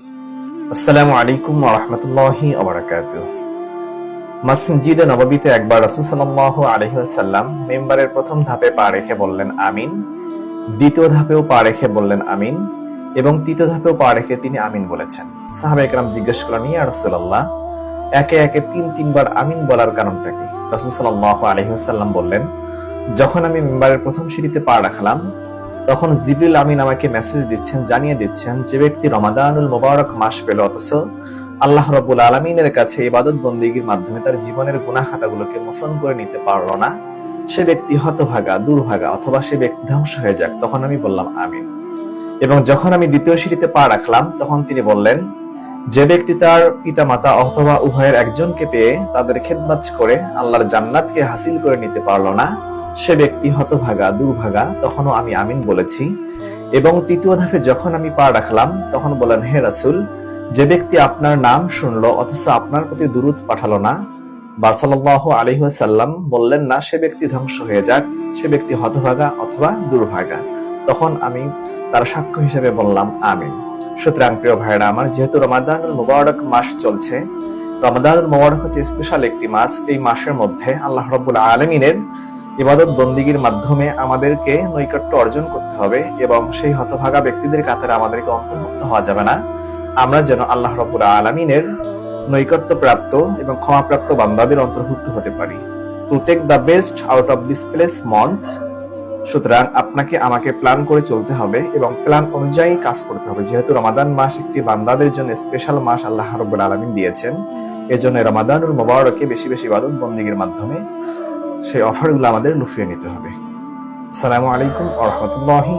আসসালামু আলাইকুম রহমতুল্লাহি মসজিদে একবার ওয়াসাল্লাম মেম্বারের প্রথম ধাপে পা রেখে বললেন, আমিন দ্বিতীয় ধাপেও পা রেখে বললেন, আমিন এবং তৃতীয় ধাপেও পা রেখে তিনি আমিন বলেছেন। সাহাবা একরাম জিজ্ঞেস করলেন, ইয়া একে একে তিন তিনবার আমিন বলার কারণটা কি? ওয়াসাল্লাম বললেন, যখন আমি মেম্বারের প্রথম সিঁড়িতে পা রাখলাম তখন জিবরিল আমিন আমাকে মেসেজ দিচ্ছেন, জানিয়ে দিচ্ছেন যে ব্যক্তি রমাদানুল মোবারক মাস পেল, অথচ আল্লাহ রবুল আলমিনের কাছে ইবাদত বন্দীগীর মাধ্যমে তার জীবনের গুনাহ খাতাগুলোকে মোচন করে নিতে পারল না। সে ব্যক্তি হতভাগা, দুর্ভাগা, অথবা সে ব্যক্তি ধ্বংস হয়ে যাক, তখন আমি বললাম, আমিন। এবং যখন আমি দ্বিতীয় সিঁড়িতে পা রাখলাম, তখন তিনি বললেন, যে ব্যক্তি তার পিতামাতা অথবা উভয়ের একজনকে পেয়ে তাদের খেদমাত করে আল্লাহর জান্নাতকে হাসিল করে নিতে পারল না সে ব্যক্তি হতভাগা, দুর্ভাগা, তখনও আমি আমিন বলেছি। এবং তৃতীয় ধাপে যখন আমি পা রাখলাম, তখন বলেন হে রাসুল, যে ব্যক্তি আপনার নাম শুনলো অথচ আপনার প্রতি দূরত পাঠালো না। বা সাল্লাহ আলহিহাসাল্লাম বললেন, না, সে ব্যক্তি ধ্বংস হয়ে যাক, সে ব্যক্তি হতভাগা অথবা দুর্ভাগা। তখন আমি তার সাক্ষ্য হিসেবে বললাম, আমিন। সুতরাং প্রিয় ভাইরা আমার, যেহেতু রমাদানুল মুবারক মাস চলছে, রমাদানুল মুবারক হচ্ছে স্পেশাল একটি মাস। এই মাসের মধ্যে আল্লাহ রব্বুল আলমিনের ইবাদত বন্দিগির মাধ্যমে আমাদেরকে নৈকট্য অর্জন করতে হবে এবং সেই হতভাগা ব্যক্তিদের কাতারে আমাদেরকে অন্তর্ভুক্ত হওয়া যাবে না। আমরা যেন আল্লাহ রব্বুল আলমিনের নৈকট্য প্রাপ্ত এবং ক্ষমাপ্রাপ্ত বান্দাদের অন্তর্ভুক্ত হতে পারি। To take the best out of this place month সুতরাং আপনাকে আমাকে প্ল্যান করে চলতে হবে এবং প্ল্যান অনুযায়ী কাজ করতে হবে। যেহেতু রমাদান মাস একটি বান্দাদের জন্য স্পেশাল মাস আল্লাহ রব্বুল আলমিন দিয়েছেন, এজন্য রমাদানুল মোবারকে বেশি বেশি ইবাদত বন্দিগির মাধ্যমে সেই অফারগুলো আমাদের লুফিয়ে নিতে হবে। সালামু আলাইকুম আ রহমতুল্লাহি